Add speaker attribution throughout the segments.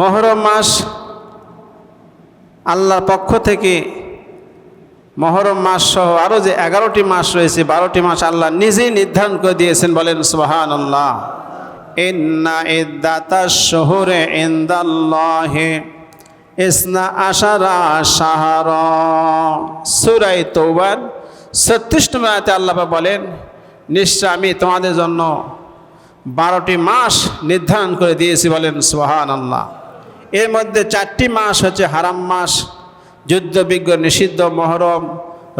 Speaker 1: মহরম মাস আল্লাহর পক্ষ থেকে মহরম মাস সহ আরও যে এগারোটি মাস রয়েছে, বারোটি মাস আল্লাহ নিজেই নির্ধারণ করে দিয়েছেন, বলেন সুবাহান আল্লাহ ইন্না ইদ্দাতা শহুরে ইন্দাল্লাহে ইসনা আশারা সাহার সুরাই তৌবার ছত্রিশ নম্বর আল্লাহ বলেন, নিশ্চয় আমি তোমাদের জন্য বারোটি মাস নির্ধারণ করে দিয়েছি, বলেন সোহান আল্লাহ এর মধ্যে চারটি মাস হচ্ছে হারাম মাস যুদ্ধবিজ্ঞ নিষিদ্ধ, মহরম,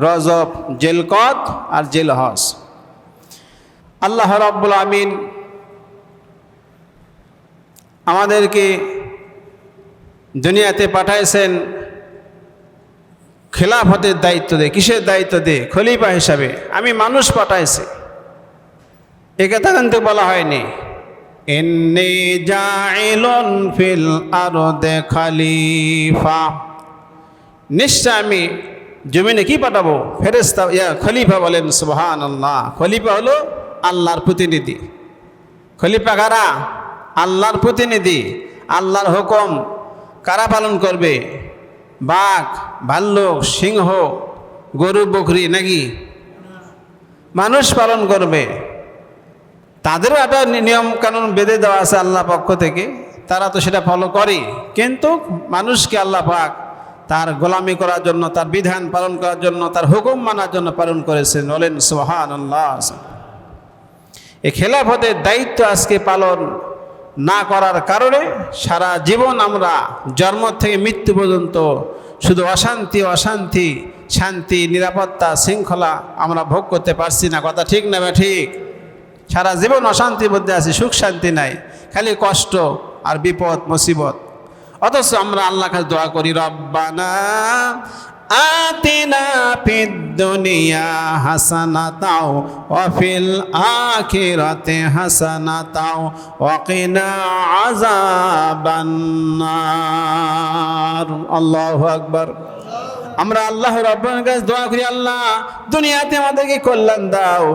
Speaker 1: রজব জেলকত আর জেলহস আল্লাহ রব্বুল আমিন আমাদেরকে দুনিয়াতে পাঠাইছেন খেলাফতের দায়িত্ব দে কিসের দায়িত্ব দে খলিফা হিসাবে। আমি মানুষ পাঠাইছি। এ কথা কিন্তু বলা হয়নি। এন্নি জাইলন ফিল আরদে খালিফা। নিশ্চয় আমি জমিনে কি পাঠাবো? ফেরেস্তা ইয়া খলিফা বলেন সুবহান আল্লাহ খলিফা হলো আল্লাহর প্রতিনিধি। খলিফা কারা? আল্লাহর প্রতিনিধি। আল্লাহর হুকুম কারা পালন করবে? বাঘ, ভাল্লুক, সিংহ, গরু, বকরি নাকি? মানুষ পালন করবে। তাদেরও একটা নিয়ম কানুন বেঁধে দেওয়া আছে আল্লাহ পক্ষ থেকে। তারা তো সেটা ফলো করে কিন্তু মানুষকে আল্লাহ পাক তার গোলামি করার জন্য, তার বিধান পালন করার জন্য, তার হুকুম মানার জন্য পালন করেছেন। বলেন সোহান আল্লাহ এই খেলাফতের দায়িত্ব আজকে পালন না করার কারণে সারা জীবন আমরা জন্ম থেকে মৃত্যু পর্যন্ত শুধু অশান্তি অশান্তি, শান্তি, নিরাপত্তা, শৃঙ্খলা আমরা ভোগ করতে পারছি না। কথা ঠিক না ঠিক। সারা জীবন অশান্তির মধ্যে আছি, সুখ শান্তি নাই, খালি কষ্ট আর বিপদ, মুসিবত। অথচ আমরা আল্লাহ কাছে দোয়া করি, রব্বানা দুনিয়া আমরা আল্লাহ রব্বানের কাছে দোয়া করি, আল্লাহ, দুনিয়াতে আমাদেরকে কল্যাণ দাও।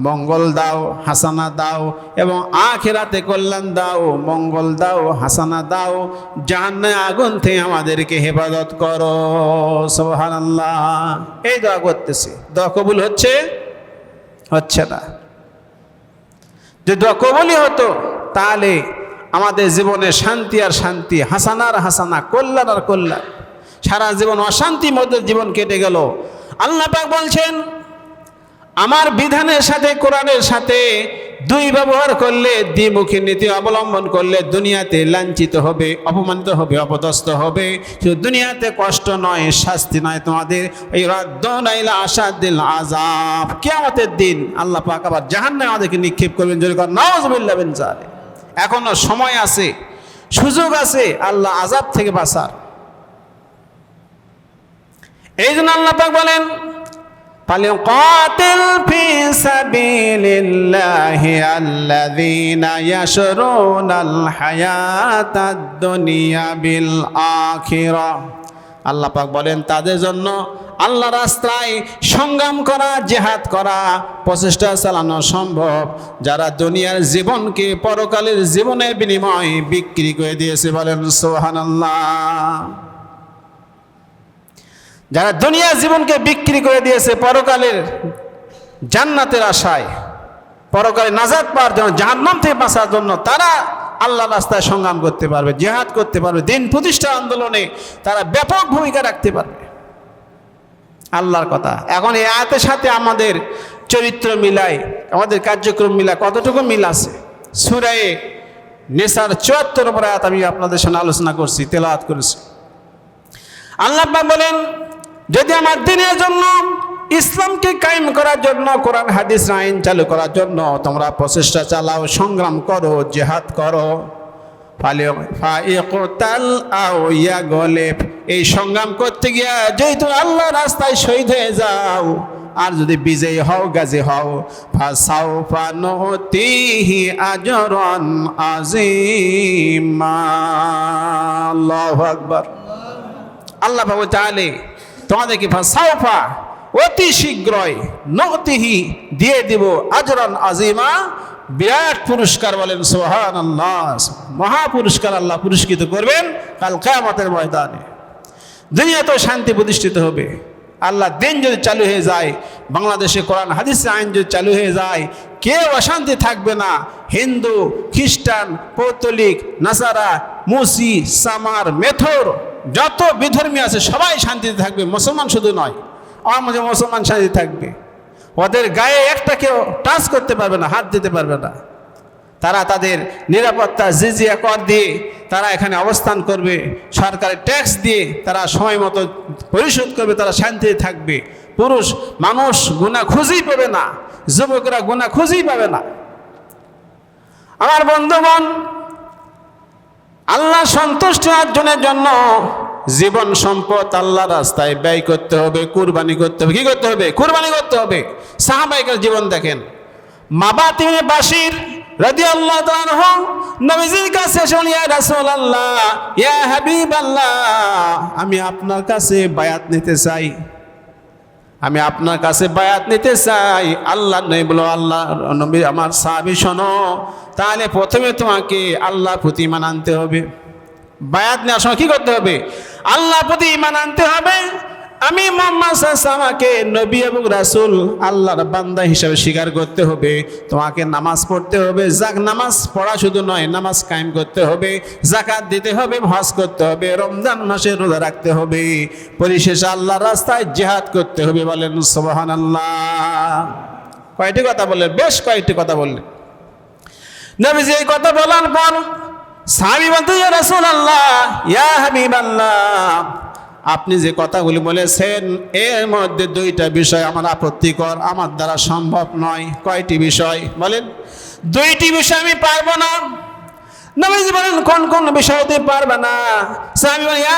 Speaker 1: মঙ্গল দাও, হাসানা দাও, এবং আখেরাতে কল্যাণ দাও, মঙ্গল দাও, হাসানা দাও জাহান্নে আগুন থেকে আমাদেরকে হেফাজত করো সোহান এই দোয়া করতেছে। দোয়া কবুল হচ্ছে? হচ্ছে না। যে দোয়া কবুলই হতো, তাহলে আমাদের জীবনে শান্তি আর শান্তি হাসানার হাসানা, কল্যাণ আর কল্যাণ, সারা জীবন অশান্তির মধ্যে জীবন কেটে গেল। আল্লাহ পাক বলছেন আমার বিধানের সাথে, কোরআনের সাথে দুই ব্যবহার করলে, দ্বিমুখী নীতি অবলম্বন করলে দুনিয়াতে লাঞ্ছিত হবে, অপমানিত হবে, অপদস্থ হবে। শুধু দুনিয়াতে কষ্ট নয়, শাস্তি নয় তোমাদের। এই রদ্দাইলা আশাদ দিল আজাব কেয়ামতের দিন আল্লাহ পাক আবার জাহান্নামে আমাদেরকে নিক্ষেপ করবেন যদি নওয়াজবিল্লা বিন জালে এখনও সময় আছে, সুযোগ আছে, আল্লাহ আজাব থেকে বাঁচার। এই জন্য আল্লাহ পাক বলেন فليقاتل في سبيل الله الذين يشرون الحياة الدنيا بالآخرة আল্লাহ পাক বলেন তাদের জন্য আল্লাহ রাস্তায় সংগ্রাম করা জেহাদ করা প্রচেষ্টা চালানো সম্ভব যারা দুনিয়ার জীবনকে পরকালের জীবনের বিনিময়ে বিক্রি করে দিয়েছে বলেন সোহান আল্লাহ যারা দুনিয়া জীবনকে বিক্রি করে দিয়েছে পরকালের জান্নাতের আশায় পরকালে নাজাদ পাওয়ার জন্য, জাহান্নাম থেকে বাঁচার জন্য তারা আল্লাহ রাস্তায় সংগ্রাম করতে পারবে, জেহাদ করতে পারবে, দিন প্রতিষ্ঠা আন্দোলনে তারা ব্যাপক ভূমিকা রাখতে পারবে। আল্লাহর কথা। এখন এই আয়াতের সাথে আমাদের চরিত্র মিলাই আমাদের কার্যক্রম মিলায় কতটুকু মিল আছে? সুরায়ে নেশার চুয়াত্তর নম্বর আয়াত আমি আপনাদের সঙ্গে আলোচনা করছি, তেলাওয়াত করেছি। আল্লাহ বলেন যদি আমার দিনের জন্য ইসলামকে কায়েম করার জন্য কোরআন, হাদিস, আইন চালু করার জন্য তোমরা প্রচেষ্টা চালাও, সংগ্রাম করো, জেহাদ করো। এই সংগ্রাম করতে গিয়া যেহেতু আল্লাহ রাস্তায় শহীদ হয়ে যাও, আর যদি বিজয়ী হও, গাজী হও ফাসাউফা নহতিহি আজরান আজিমা আল্লাহু আকবার। আল্লাহ বাবু চালে তোমাদেরকে ফাসাউফা অতি শীঘ্রই নতিহি দিয়ে দিব আজরান আজিমা। বিরাট পুরস্কার বলেন সোহান আল্লাহ মহা পুরস্কার আল্লাহ পুরস্কৃত করবেন কাল কেয়ামতের ময়দানে। দুনিয়াতেও শান্তি প্রতিষ্ঠিত হবে। আল্লাহ দিন যদি চালু হয়ে যায়, বাংলাদেশে কোরআন, হাদিসে আইন যদি চালু হয়ে যায়, কেউ অশান্তি থাকবে না। হিন্দু, খ্রিস্টান পৌতলিক নাসারা, মুসি, সামার, মেথর যত বিধর্মী আছে, সবাই শান্তিতে থাকবে। মুসলমান শুধু নয় মধ্যে মুসলমান শান্তি থাকবে। ওদের গায়ে একটা কেউ টাচ করতে পারবে না, হাত দিতে পারবে না। তারা তাদের নিরাপত্তা জিজিয়া কর দিয়ে তারা এখানে অবস্থান করবে। সরকারের ট্যাক্স দিয়ে তারা সময় মতো পরিশোধ করবে, তারা শান্তিতে থাকবে। পুরুষ, মানুষ গুণা খুঁজেই পাবে না, যুবকরা গুণা খুঁজেই পাবে না। আমার বন্ধুগণ আল্লাহ সন্তুষ্ট অর্জনের জন্য জীবন সম্পদ আল্লাহ রাস্তায় ব্যয় করতে হবে, কুরবানি করতে হবে। কি করতে হবে? কুরবানি করতে হবে। সাহাবাইকার জীবন দেখেন। মাবা তিনি বাসির রাজি আল্লাহ নবীজির কাছে শুনি ইয়া রাসূলুল্লাহ, ইয়া হাবিবাল্লাহ, আমি আপনার কাছে বায়াত নিতে চাই। আমি আপনার কাছে বায়াত নিতে চাই। আল্লাহ নই বলো আল্লাহ, নবী আমার সাহাবি, শোনো, তাহলে প্রথমে তোমাকে আল্লাহ প্রতি ইমান আনতে হবে। বায়াত নেওয়ার সময় কী করতে হবে? আল্লাহ প্রতি ইমান আনতে হবে। আমি মোহাম্মদ আমাকে নবী এবং রাসুল আল্লাহর বান্দা হিসাবে স্বীকার করতে হবে। তোমাকে নামাজ পড়তে হবে। যাক, নামাজ পড়া শুধু নয়, নামাজ কায়েম করতে হবে। জাকাত দিতে হবে, হজ করতে হবে, রমজান মাসে রোজা রাখতে হবে। পরিশেষে আল্লাহর রাস্তায় জেহাদ করতে হবে বলেন সোবাহান আল্লাহ কয়টি কথা বললেন? বেশ কয়েকটি কথা বললেন। নবীজি এই কথা বলার পর বলতে ইয়া রাসূলুল্লাহ, ইয়া হাবিবাল্লাহ আপনি যে কথাগুলি বলেছেন, এর মধ্যে দুইটা বিষয় আমার আপত্তিকর, আমার দ্বারা সম্ভব নয়। কয়টি বিষয়? বলেন। দুইটি বিষয় আমি পারব না। নবীজি বলেন, কোন কোন বিষয়তে পারবে না?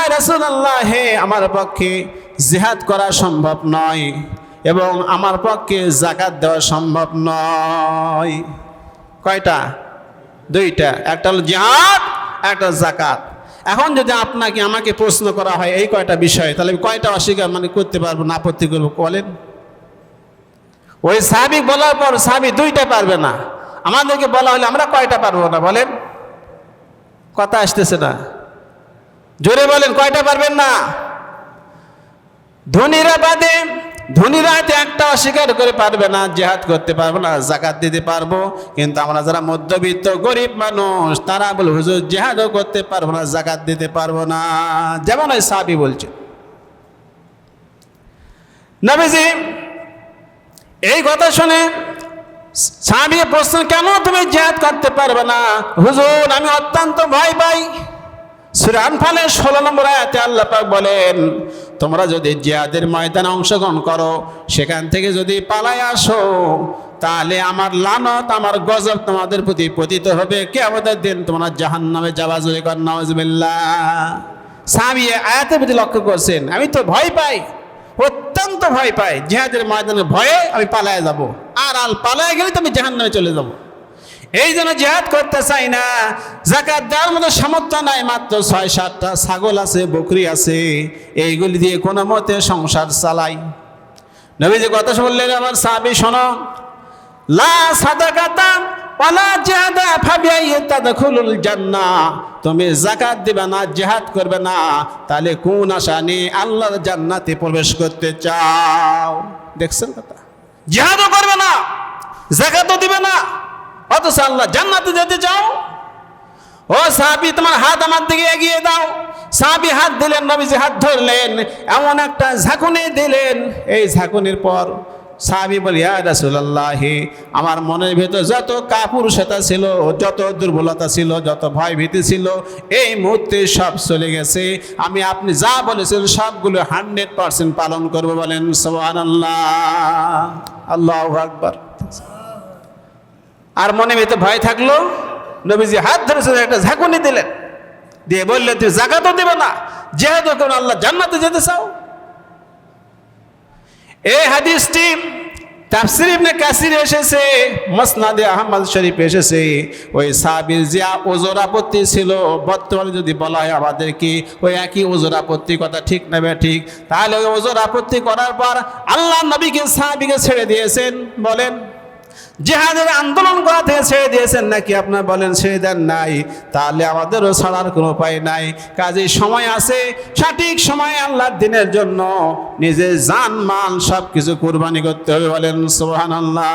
Speaker 1: রাসূলুল্লাহ, হে আমার পক্ষে জিহাদ করা সম্ভব নয় এবং আমার পক্ষে জাকাত দেওয়া সম্ভব নয়। কয়টা? দুইটা। একটা হলো জিহাদ, একটা জাকাত এখন যদি আপনাকে, আমাকে প্রশ্ন করা হয় এই কয়টা বিষয়, তাহলে আমি কয়টা অস্বীকার মানে করতে পারব না আপত্তি করব, বলেন। ওই সাহাবি বলার পর সাহাবি দুইটা পারবে না। আমাদেরকে বলা হলে, আমরা কয়টা পারব না, বলেন। কথা আসতেছে না। জোরে বলেন, কয়টা পারবেন না? ধনীরা বাদে ধনীরা হয়তো একটা অস্বীকার করে পারবে না, জেহাদ করতে পারব না, জাকাত দিতে পারব। কিন্তু আমরা যারা মধ্যবিত্ত, গরিব মানুষ, তারা বলে, হুজুর, জেহাদও করতে পারব না, জাকাত দিতে পারব না। যেমন ওই সাবি বলছে। নবীজি, এই কথা শুনে সাহাবি প্রশ্ন, কেন তুমি জেহাদ করতে পারবে না? হুজুর, আমি অত্যন্ত ভয় পাই। সুরান ফালের ষোলো নম্বর আয়াতে আল্লাহ পাক বলেন তোমরা যদি জিয়াদের ময়দানে অংশগ্রহণ করো, সেখান থেকে যদি পালায় আসো, তাহলে আমার লানত, আমার গজব তোমাদের প্রতি পতিত হবে। কে আমাদের দিন তোমরা জাহান নামে যাবা, জোরে কর নওয়াজবিল্লাহ সাহাবি আয়াতের প্রতি লক্ষ্য করছেন। আমি তো ভয় পাই, অত্যন্ত ভয় পাই। জিহাদের ময়দানে ভয়ে আমি পালায় যাব। আর আল পালায় গেলে তো আমি জাহান নামে চলে যাব। এই জন্য জেহাদ করতে চাই না। জাকাত দেওয়ার মতো সামর্থ্য নাই, মাত্র ছয়, সাতটা ছাগল আছে, বকরি আছে। এইগুলি দিয়ে কোনো মতে সংসার চালাই। নবী যে কথা বললেন, আমার সাবি শোনো। লা সাদাকাতা ওয়ালা জিহাদা ফাবিআইয়ি তাদখুলুল জান্নাহ। তুমি জাকাত দিবে না, জিহাদ করবে না, তাহলে কোন আশা নিয়ে আল্লাহর জান্নাতে প্রবেশ করতে চাও। দেখছেন কথা? জিহাদও করবে না জাকাতও দিবে না অথচ আল্লাহ জান্নাতে যেতে চাও? ও সাহাবি, তোমার হাত আমার দিকে এগিয়ে দাও। সাহাবি হাত দিলেন, নবীজি হাত ধরলেন, এমন একটা ঝাঁকুনি দিলেন। এই ঝাঁকুনির পর সাহাবি বলি রাসূলুল্লাহ, আমার মনের ভেতর যত কাপুরুষতা ছিল, যত দুর্বলতা ছিল, যত ভয় ভীতি ছিল, এই মুহূর্তে সব চলে গেছে। আমি আপনি যা বলেছিলেন সবগুলো হান্ড্রেড পার্সেন্ট পালন করব বলেন, সুবহানাল্লাহ। আল্লাহ আকবার। আর মনে ভিতরে ভয় থাকল? নবীজি হাত ধরেছেন একটা ঝাঁকুনি দিলেন। দিয়ে বললেন তুই জাকাতও দেবে না, যেহেতু কোন আল্লাহ জান্নাতে যেতে চাও। এই হাদিসটি তাফসির ইবনে কাসির এসেছে, মসনাদে আহমদ শরীফ এসেছে। ওই সাবির যে ওজোর আপত্তি ছিল, বর্তমানে যদি বলা হয় আমাদেরকে ওই একই ওজোর আপত্তি, কথা ঠিক নেবে ঠিক? তাহলে ওই ওজোর আপত্তি করার পর আল্লাহ নবীকে সাহাবিকে ছেড়ে দিয়েছেন, বলেন জেহাদের আন্দোলন করা থেকে ছেড়ে দিয়েছেন নাকি আপনার বলেন ছেড়ে দেন নাই? তাহলে আমাদেরও ছাড়ার কোনো উপায় নাই। কাজে সময় আছে, সঠিক সময় আল্লাহর দিনের জন্য নিজের জান, মাল সব কিছু কোরবানি করতে হবে বলেন সোহান আল্লাহ